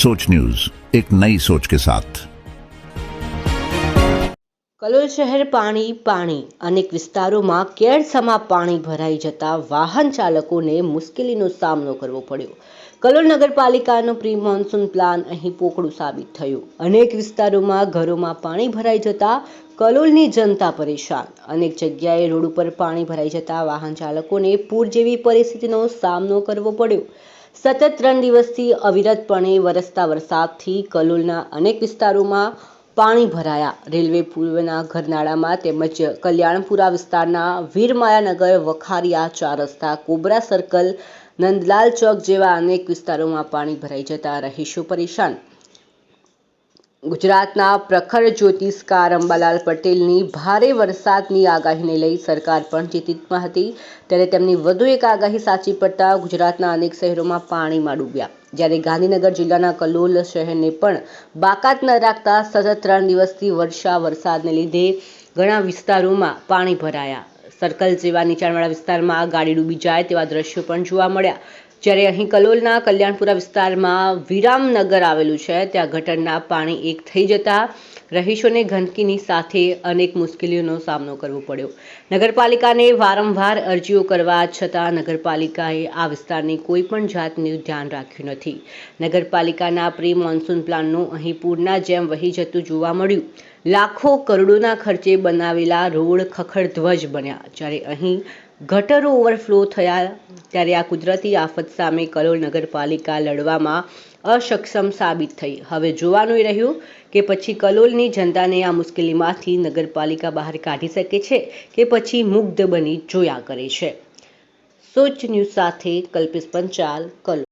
सोच न्यूज एक नई सोच के साथ કલોલ શહેર પાણી પાણી અનેક વિસ્તારોમાં કેળસમા પાણી ભરાઈ જતા વાહન ચાલકોને મુશ્કેલીનો સામનો કરવો પડ્યો કલોલ નગરપાલિકાનો પ્રી મોન્સૂન પ્લાન અહીં પોકળું સાબિત થયું અનેક વિસ્તારોમાં ઘરોમાં પાણી ભરાઈ જતા કલોલની જનતા પરેશાન અનેક જગ્યાએ રોડ ઉપર પાણી ભરાઈ જતા વાહન ચાલકોને પૂર જેવી પરિસ્થિતિનો સામનો કરવો પડ્યો સતત ત્રણ દિવસથી અવિરતપણે વરસતા વરસાદથી કલોલના અનેક વિસ્તારોમાં પાણી ભરાયા. રેલવે પૂર્વના ઘરનાળામાં તેમજ કલ્યાણપુરા વિસ્તારના વીરમાયાનગર, વખારિયા, ચાર રસ્તા, કોબરા સર્કલ, નંદલાલ ચોક જેવા અનેક વિસ્તારોમાં પાણી ભરાઈ જતા રહીશો પરેશાન. ગુજરાતના પ્રખર જ્યોતિષકાર અંબાલાલ પટેલની ભારે વરસાદની આગાહીને લઈ સરકાર પણ ચિંતિતમાં હતી. ત્યારે તેમની વધુ એક આગાહી સાચી પડતા ગુજરાતના અનેક શહેરોમાં પાણીમાં ડૂબ્યા. જ્યારે ગાંધીનગર જિલ્લાના કલોલ શહેરને પણ બાકાત ન રાખતા સતત ત્રણ દિવસથી વર્ષા વરસાદને લીધે ઘણા વિસ્તારોમાં પાણી ભરાયા. સર્કલ જેવા નીચાણવાળા વિસ્તારમાં ગાડી ડૂબી જાય તેવા દ્રશ્યો પણ જોવા મળ્યા. જ્યારે અહીં કલોલના કલ્યાણપુરા વિસ્તારમાં વિરામનગર આવેલું છે, ત્યાં ગટરના પાણી એક થઈ જતા રહીશોને ગંદકીની સાથે અનેક મુશ્કેલીઓનો સામનો કરવો પડ્યો. નગરપાલિકાને વારંવાર અરજીઓ કરવા છતાં નગરપાલિકાએ આ વિસ્તારની કોઈ પણ જાતનું ધ્યાન રાખ્યું નથી. નગરપાલિકાના પ્રી મોન્સૂન પ્લાનનું અહીં પૂરના જેમ વહી જતું જોવા મળ્યું. લાખો કરોડોના ખર્ચે બનાવેલા રોડ ખખડધ્વજ બન્યા, જ્યારે અહીં ગટરો ઓવરફ્લો થયા ત્યારે આ કુદરતી આફત સામે કલોલ નગરપાલિકા લડવામાં અસક્ષમ સાબિત થઈ. હવે જોવાનું એ રહ્યું કે પછી કલોલની જનતાને આ મુશ્કેલીમાંથી નગરપાલિકા બહાર કાઢી શકે છે કે પછી મુગ્ધ બની જોયા કરે છે. સોચ ન્યૂઝ સાથે કલ્પેશ પંચાલ, કલોલ.